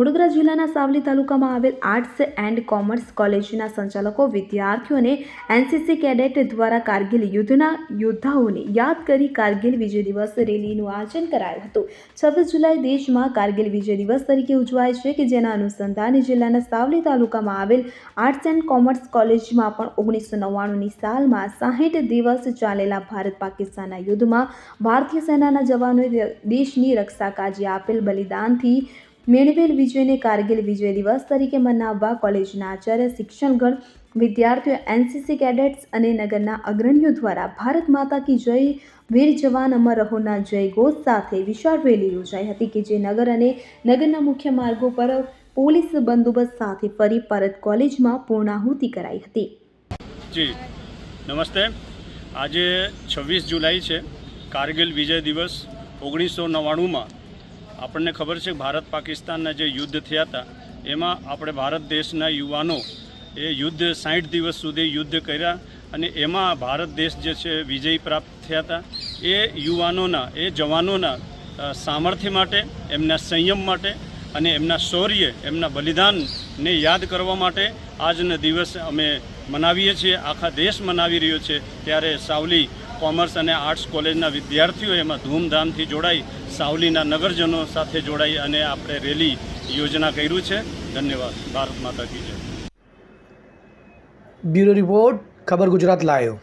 વડોદરા જિલ્લાના સાવલી તાલુકામાં આવેલ આર્ટ્સ એન્ડ કોમર્સ કોલેજના સંચાલકો, વિદ્યાર્થીઓને એનસીસી કેડેટ દ્વારા કારગિલ યુદ્ધના યોદ્ધાઓને યાદ કરી કારગિલ વિજય દિવસ રેલીનું આયોજન કરાયું હતું. છવ્વીસ જુલાઈ દેશમાં કારગિલ વિજય દિવસ તરીકે ઉજવાય છે કે જેના અનુસંધાને જિલ્લાના સાવલી તાલુકામાં આવેલ આર્ટ્સ એન્ડ કોમર્સ કોલેજમાં પણ ઓગણીસો નવ્વાણુંની સાલમાં સાહીઠ દિવસ ચાલેલા ભારત પાકિસ્તાનના યુદ્ધમાં ભારતીય સેનાના જવાનોએ દેશની રક્ષા કાજે આપેલ બલિદાનથી મેળવેલ વિજયને કારગિલ વિજય દિવસ તરીકે મનાવવા કોલેજના આચાર્ય શિક્ષણગણ વિદ્યાર્થીઓ, એનસીસી કેડેટ્સ અને નગરના અગ્રણીઓ દ્વારા ભારત માતા કી જય, વીર જવાન અમર રહોના જય ઘોષ સાથે વિશાળ રેલી યોજાઈ હતી કે જે નગર અને નગરના મુખ્ય માર્ગો પર પોલીસ બંદોબસ્ત સાથે ફરી પરત કોલેજમાં પૂર્ણાહુતિ કરાઈ હતી. જી, નમસ્તે. આજે છવ્વીસ જુલાઈ છે. કારગિલ વિજય દિવસ ઓગણીસો નવ્વાણુંમાં આપણને ખબર છે, ભારત પાકિસ્તાનના જે યુદ્ધ થયા હતા, એમાં આપણે ભારત દેશના યુવાનો એ યુદ્ધ સાઠ દિવસ સુધી યુદ્ધ કર્યા અને એમાં ભારત દેશ જે છે, વિજય પ્રાપ્ત થયા હતા. એ યુવાનોના, એ જવાનોના સામર્થ્ય માટે, એમના સંયમ માટે અને એમના શૌર્ય, એમના બલિદાનને યાદ કરવા માટે આજનો દિવસ અમે મનાવીએ છીએ, આખા દેશ મનાવી રહ્યો છે. ત્યારે સાવલી કોમર્સ અને આર્ટ્સ કોલેજના વિદ્યાર્થીઓ એમાં ધૂમધામથી જોડાઈ સાવલીના નગરજનો સાથે જોડાઈ અને આપણે રેલી યોજના કર્યું છે. ધન્યવાદ. ભારત માતા કી જય. બ્યુરો રિપોર્ટ, ખબર ગુજરાત લાયો